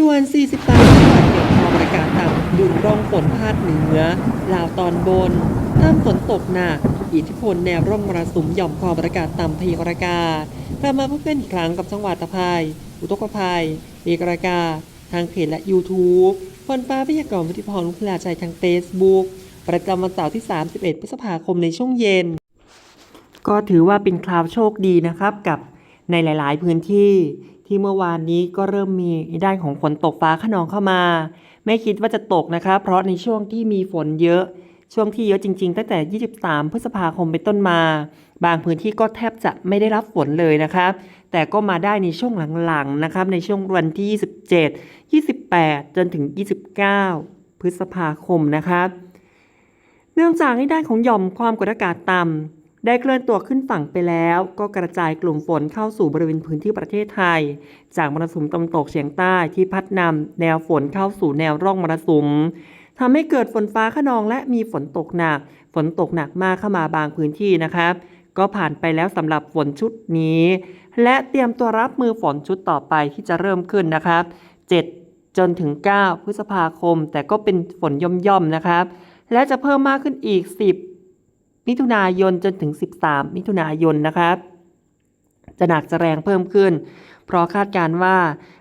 ด่วน 48 จังหวัดเกี่ยวพอประกาศต่ำดึงร่องฝนภาคเหนือ ลาวตอนบนห้ามฝนตกหนัก อิทธิพลแนวร่องมรสุมหย่อมความประกาศต่ำพยากรากาศกลับมาพบกันอีกครั้งกับจังหวัดตะไคร้อุทกภัยพยากรากาศทางเพจและ YouTube ฝนฟ้าพยากรณ์วุฒิพรลุพลาชัยทาง Facebook ประจำวันเสาร์ที่ 31 พฤษภาคมในช่วงเย็น ก็ถือว่าเป็นคราวโชคดีนะครับกับในหลาย ๆ พื้นที่ ที่เมื่อวานนี้ก็เริ่มมีด้านของฝนตกฟ้าขนองเข้ามา ไม่คิดว่าจะตกนะครับ เพราะในช่วงที่มีฝนเยอะช่วงที่เยอะจริง ๆ ตั้งแต่ 23 พฤษภาคมเป็นต้นมา บางพื้นที่ก็แทบจะไม่ได้รับฝนเลยนะครับ แต่ก็มาได้ในช่วงหลังๆนะครับ ในช่วงวันที่ 27 28 จนถึง 29 พฤษภาคมนะครับ เนื่องจากในด้านของหย่อมความกดอากาศต่ำ ได้เคลื่อนตัวขึ้นฝั่งไปแล้ว ก็กระจายกลุ่มฝนเข้าสู่บริเวณพื้นที่ประเทศไทย จากมรสุมตะวันตกเฉียงใต้ที่พัดนำแนวฝนเข้าสู่แนวร่องมรสุมทำให้เกิดฝนฟ้าขนองและมีฝนตกหนัก ฝนตกหนักมากเข้ามาบางพื้นที่นะครับ ก็ผ่านไปแล้วสำหรับฝนชุดนี้ และเตรียมตัวรับมือฝนชุดต่อไปที่จะเริ่มขึ้นนะครับ 7 จนถึง 9 พฤษภาคม แต่ก็เป็นฝนย่อมๆนะครับ และจะเพิ่มมากขึ้นอีก 10 มิถุนายนจนถึง 13 มิถุนายนนะครับ จะหนักจะแรงเพิ่มขึ้น เพราะคาดการณ์ว่า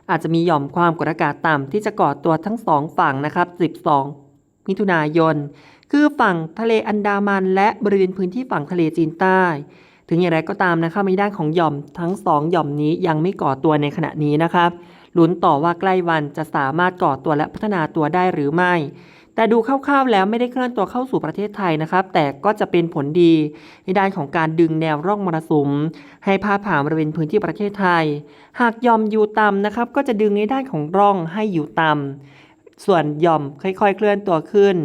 อาจจะมีหย่อมความกดอากาศต่ำที่จะก่อตัวทั้งสองฝั่งนะครับ 12 มิถุนายน คือฝั่งทะเลอันดามัน และบริเวณพื้นที่ฝั่งทะเลจีนใต้ ถึงอย่างไรก็ตามนะครับในด้านของหย่อมทั้งสองหย่อมนี้ยังไม่ก่อตัวในขณะนี้นะครับลุ้นต่อว่าใกล้วันจะสามารถก่อตัวและพัฒนาตัวได้หรือไม่ แต่ดูคร่าวๆแล้วไม่ได้เคลื่อนตัวเข้าสู่ประเทศไทยนะครับ แต่ก็จะเป็นผลดีในด้านของการดึงแนวร่องมรสุม ให้พาดผ่านบริเวณพื้นที่ประเทศไทย หากยอมอยู่ต่ำนะครับ ก็จะดึงในด้านของร่องให้อยู่ต่ำส่วนหย่อมค่อยๆ เคลื่อนตัวขึ้น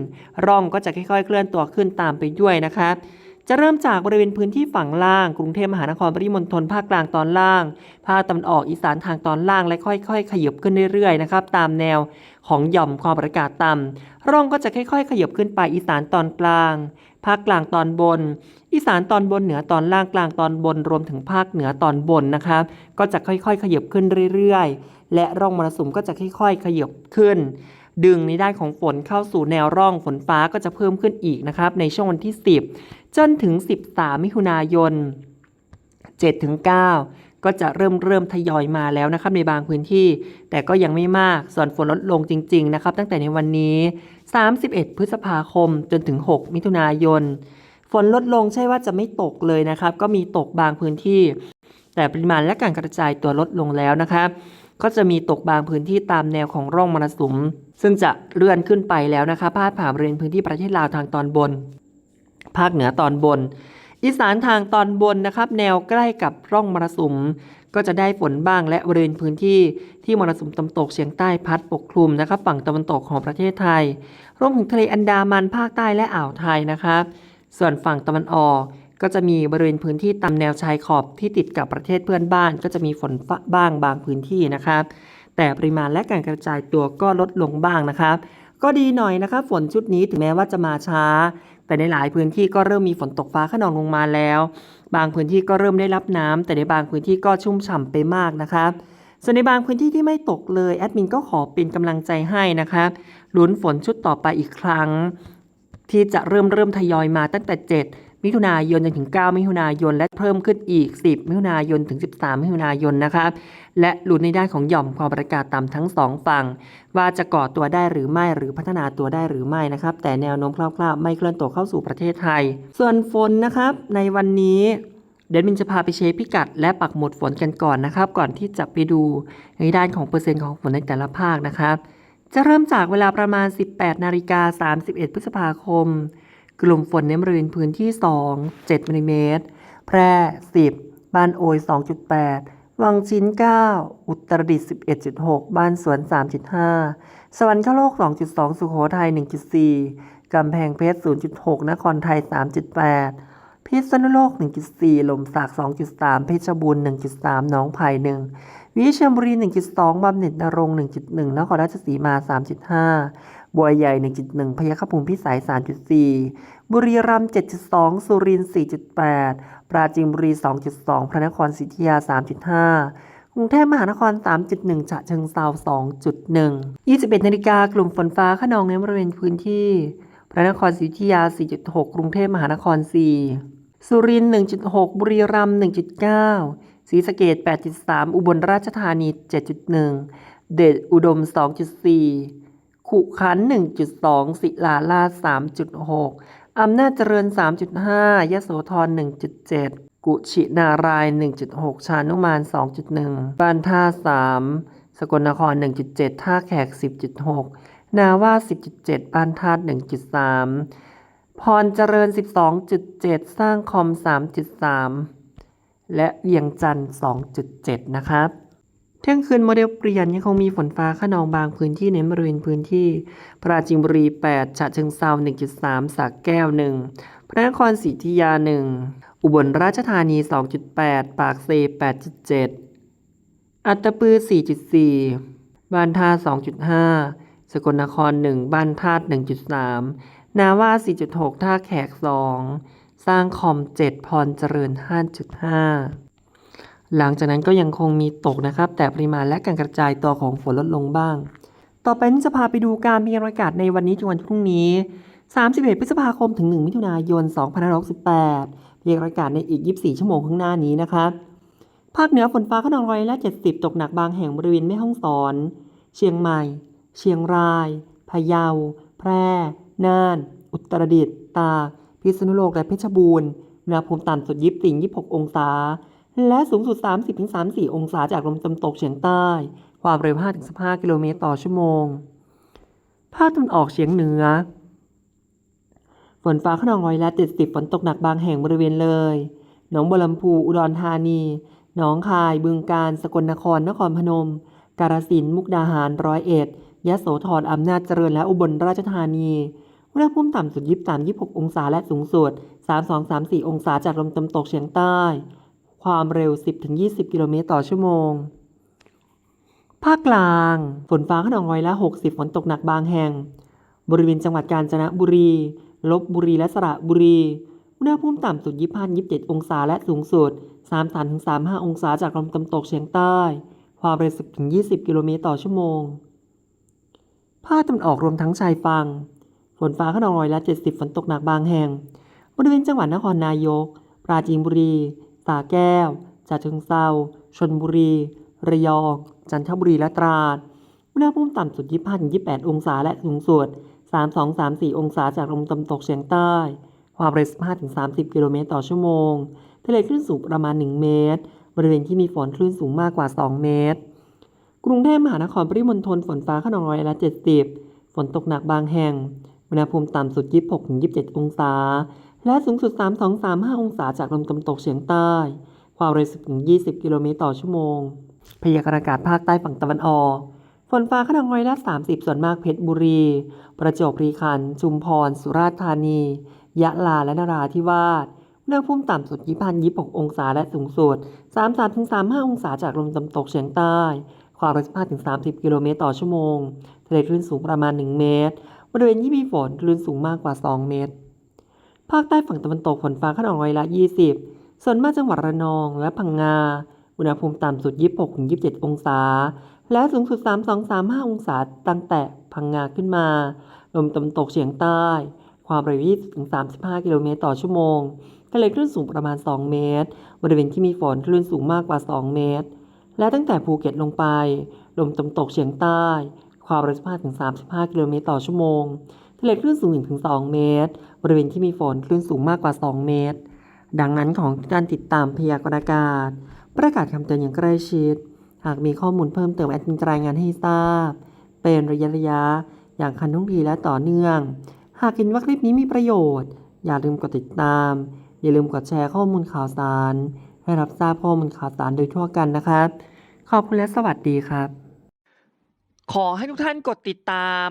ร่องก็จะค่อยๆ เคลื่อนตัวขึ้นตามไปด้วยนะครับ จะเริ่มจากบริเวณพื้นที่ฝั่งล่าง กรุงเทพมหานครปริมณฑลภาคกลางตอนล่าง ภาคตะวันออกอีสานทางตอนล่างและค่อยๆ ขยับขึ้นเรื่อยๆนะครับตามแนวของหย่อมความกดอากาศต่ำร่องก็จะค่อยๆ ขยับขึ้นไปอีสานตอนกลาง ภาคกลางตอนบน อีสานตอนบนเหนือตอนล่างกลางตอนบนรวมถึงภาคเหนือตอนบนนะครับ ก็จะค่อยๆ ขยับขึ้นเรื่อยๆ และร่องมรสุมก็จะค่อยๆ ขยับขึ้นดึงในด้านของฝนเข้าสู่แนวร่องฝนฟ้าก็จะเพิ่มขึ้นอีกนะครับในช่วงวันที่ 10 จนถึง 13 มิถุนายน 7-9 ก็จะเริ่มเริ่มทยอยมาแล้วนะครับในบางพื้นที่ แต่ก็ยังไม่มาก ส่วนฝนลดลงจริง ๆ นะครับ ตั้งแต่ในวันนี้ 31 พฤษภาคมจนถึง 6 มิถุนายน ฝนลดลงใช่ว่าจะไม่ตกเลยนะครับ ก็มีตกบางพื้นที่ แต่ปริมาณและการกระจายตัวลดลงแล้วนะครับก็จะมีตกบางพื้นที่ตามแนวของร่องมรสุม ซึ่งจะเลื่อนขึ้นไปแล้วนะคะพาดผ่านบริเวณพื้นที่ประเทศลาวทางตอนบน ภาคเหนือตอนบน อีสานทางตอนบนนะครับ แนวใกล้กับร่องมรสุม ก็จะได้ฝนบ้างและบริเวณพื้นที่ที่มรสุมตะวันตกเฉียงใต้พัดปกคลุมนะครับ ฝั่งตะวันตกของประเทศไทย รวมถึงทะเลอันดามันภาคใต้และอ่าวไทยนะครับ ส่วนฝั่งตะวันออกก็จะมีบริเวณพื้นที่ตามแนวชายขอบที่ติดกับประเทศเพื่อนบ้าน ก็จะมีฝนบ้างบางพื้นที่นะครับ แต่ปริมาณและการกระจายตัวก็ลดลงบ้างนะครับ ก็ดีหน่อยนะครับ ฝนชุดนี้ถึงแม้ว่าจะมาช้า แต่ในหลายพื้นที่ก็เริ่มมีฝนตกฟ้าขนองลงมาแล้ว บางพื้นที่ก็เริ่มได้รับน้ำแต่ในบางพื้นที่ก็ชุ่มฉ่ำไปมากนะครับส่วนในบางพื้นที่ที่ไม่ตกเลยแอดมินก็ขอเป็นกำลังใจให้นะครับลุ้นฝนชุดต่อไปอีกครั้ง ที่จะเริ่มเริ่มทยอยมาตั้งแต่ 7 มิถุนายนจนถึง 9 มิถุนายน และเพิ่มขึ้นอีก 10 มิถุนายนถึง 13 มิถุนายนนะครับ และหลุ้นในด้านของหย่อมความประกาศต่ำทั้งสองฝั่ง ว่าจะก่อตัวได้หรือไม่หรือพัฒนาตัวได้หรือไม่นะครับ แต่แนวโน้มคร่าวๆ ไม่เคลื่อนตัวเข้าสู่ประเทศไทย ส่วนฝนนะครับ ในวันนี้เดยวมินจะพาไปเช็คพิกัดและปักหมุดฝนกันก่อนนะครับ ก่อนที่จะไปดูในด้านของเปอร์เซ็นต์ของฝนในแต่ละภาคนะครับ จะเริ่มจากเวลาประมาณ 18 นาฬิกา 31 พฤษภาคม กลุ่มฝนในบริเวณพื้นที่ 2 7มิลิเมตร แพร่ 10 บ้านโอย 2.8 วังชิ้น 9 อุตรดิตถ์11.6 บ้านสวน 3.5 สวรรคโลก 2.2 สุโขทัย 1.4 กำแพงเพชร 0.6 นครไทย 3.8 พิษณุโลก 1.4 ลมสัก2.3 เพชรบูรณ์ 1.3 หนองไผ่1วิเชียรบุรี 1.2บำเหน็จนรงค์1.1 นครราชสีมา 3.5 บัวใหญ่ 1.1 พยัคฆภูมิพิสัย 3.4 บุรีรัมย์ 7.2 สุรินทร์ 4.8 ปราจีนบุรี 2.2 พระนครศรีอยุธยา 3.5 กรุงเทพมหานคร 3.1 ฉะเชิงเซา2.1 21นาฬิกากลุ่มฝนฟ้าขนองในบริเวณพื้นที่ พระนครศรีอยุธยา 4.6 กรุงเทพมหานคร 4 สุรินทร์ 1.6 บุรีรัมย์ 1.9 ศรีสะเกษ8.3 อุบลราชธานี 7.1 เดชอุดม 2.4 ขุขัน 1.2 ศิลาลา3.6 อำนาจเจริญ 3.5 ยโสธร 1.7 กุชินารายณ1.6 ชานุมาน 2.1 บ้านท่า 3 สกลนคร 1.7 ท่าแขก 10.6 นาว่า 10.7 บ้านธาตุ 1.3 พรเจริญ 12.7 สร้างคอม 3.3 และเวียงจันทร์ 2.7 นะครับ เที่ยงคืนโมเดลเปลี่ยนยังคงมีฝนฟ้าขนองบางพื้นที่ในบริเวณพื้นที่ ปราจีนบุรี 8 ฉะเชิงเซา1.3สักแก้ว 1 พระนครศรีอยุธยา 1 อุบลราชธานี 2.8 ปากเซ 8.7 อัตตปือ 4.4 บ้านท่า 2.5 สกลนคร 1 บ้านธาตุ 1.3 นาว่า 4.6 ท่าแขก 2 สร้างคอม 7 พรเจริญ 5.5 หลังจากนั้นก็ยังคงมีตกนะครับ แต่ปริมาณและการกระจายตัวของฝนลดลงบ้าง ต่อไปนี้จะพาไปดูการพยากรณ์อากาศในวันนี้ถึงวันพรุ่งนี้ 31 พฤษภาคมถึง 1 มิถุนายน 2568พยากรณ์อากาศในอีก 24 ชั่วโมงข้างหน้านี้นะครับ ภาคเหนือฝนฟ้าขนองร้อยละ 70 ตกหนักบางแห่งบริเวณแม่ฮ่องสอน เชียงใหม่ เชียงราย พะเยา แพร่ น่าน อุตรดิตถ์ ตาก พิษณุโลก และเพชรบูรณ์อุณหภูมิต่ำสุด24 26 องศา และสูงสุด 30-34 องศาจากลมตะวันตกเฉียงใต้ ความเร็ว 5-15 กิโลเมตรต่อชั่วโมง ภาคตะวันออกเฉียงเหนือ ฝนฟ้าขนองร้อยละ 70 ฝนตกหนักบางแห่งบริเวณเลย หนองบัวลำพู อุดรธานี หนองคาย บึงกาฬ สกลนคร นครพนม กาฬสินธุ์ มุกดาหาร ร้อยเอ็ด ยะโสธร อำนาจเจริญ และอุบลราชธานี อุณหภูมิต่ำสุด 23 26 องศา และสูงสุด 32 34 องศาจากลมตะวันตกเฉียงใต้ ความเร็ว 10-20 กิโลเมตรต่อชั่วโมง ภาคกลาง ฝนฟ้าขนองร้อยละ 60 ฝนตกหนักบางแห่ง บริเวณจังหวัดกาญจนบุรี ลบบุรีและสระบุรี อุณหภูมิต่ำสุด 25-27 องศาและสูงสุด 33-35 องศาจากลมตะวันตกเฉียงใต้ ความเร็ว 10-20 กิโลเมตรต่อชั่วโมง ภาคตะวันออกรวมทั้งชายฝั่ง ฝนฟ้าขนองร้อยละ 70 ฝนตกหนักบางแห่ง บริเวณจังหวัดนครนายก ปราจีนบุรี สระแก้วฉะเชิงเซาชลบุรี ระยอง จันทบุรีและตราด อุณหภูมิต่ำสุด 25-28 องศาและสูงสุด 32-34 องศาจากลมตะวันตกเฉียงใต้ ความเร็ว 15-30 กิโลเมตรต่อชั่วโมง ทะเลคลื่นสูงประมาณ 1 เมตร บริเวณที่มีฝนคลื่นสูงมากกว่า 2 เมตร กรุงเทพมหานครปริมณฑลฝนฟ้าขนองร้อยละ70 ฝนตกหนักบางแห่ง อุณหภูมิต่ำสุด 26-27 องศา และสูงสุด 32-35 องศาจากลมตะวันตกเฉียงใต้ ความเร็ว10-20 กิโลเมตรต่อชั่วโมง พยากรณ์อากาศภาคใต้ฝั่งตะวันออก ฝนฟ้าขนองร้อยละ30 ส่วนมากเพชรบุรี ประจวบคีรีขันธ์ชุมพร สุราษฎร์ธานี ยะลา และนราธิวาสอุณหภูมิต่ำสุด25-26 องศา และสูงสุด 33-35 องศาจากลมตะวันตกเฉียงใต้ ความเร็ว15-30 กิโลเมตรต่อชั่วโมง ทะเลคลื่นสูงประมาณ 1 เมตร บริเวณที่มีฝนคลื่นสูงมากกว่า 2 เมตร ภาคใต้ฝั่งตะวันตกฝนฟ้าขนองร้อยละ 20 ส่วนมากจังหวัดระนองและพังงา อุณหภูมิต่ำสุด 26-27 องศา และสูงสุด 32-35 องศาตั้งแต่พังงาขึ้นมา ลมตะวันตกเฉียงใต้ ความเร็ว 20-35 กิโลเมตรต่อชั่วโมง ทะเลคลื่นสูงประมาณ 2 เมตร บริเวณที่มีฝนคลื่นสูงมากกว่า 2 เมตร และตั้งแต่ภูเก็ตลงไป ลมตะวันตกเฉียงใต้ ความเร็ว 15-35 กิโลเมตรต่อชั่วโมง ทะเลคลื่นสูง 1-2 เมตร บริเวณที่มีฝนคลื่นสูงมากกว่า 2 เมตร ดังนั้นของการติดตามพยากรณ์อากาศ ประกาศคำเตือนอย่างใกล้ชิด หากมีข้อมูลเพิ่มเติมแอดมินจะรายงานให้ทราบ เป็นระยะระยะๆอย่างคันท่งทีและต่อเนื่อง หากเห็นว่าคลิปนี้มีประโยชน์ อย่าลืมกดติดตาม อย่าลืมกดแชร์ข้อมูลข่าวสาร ให้รับทราบข้อมูลข่าวสารโดยทั่วกันนะครับ ขอบคุณและสวัสดีครับ ขอให้ทุกท่านกดติดตาม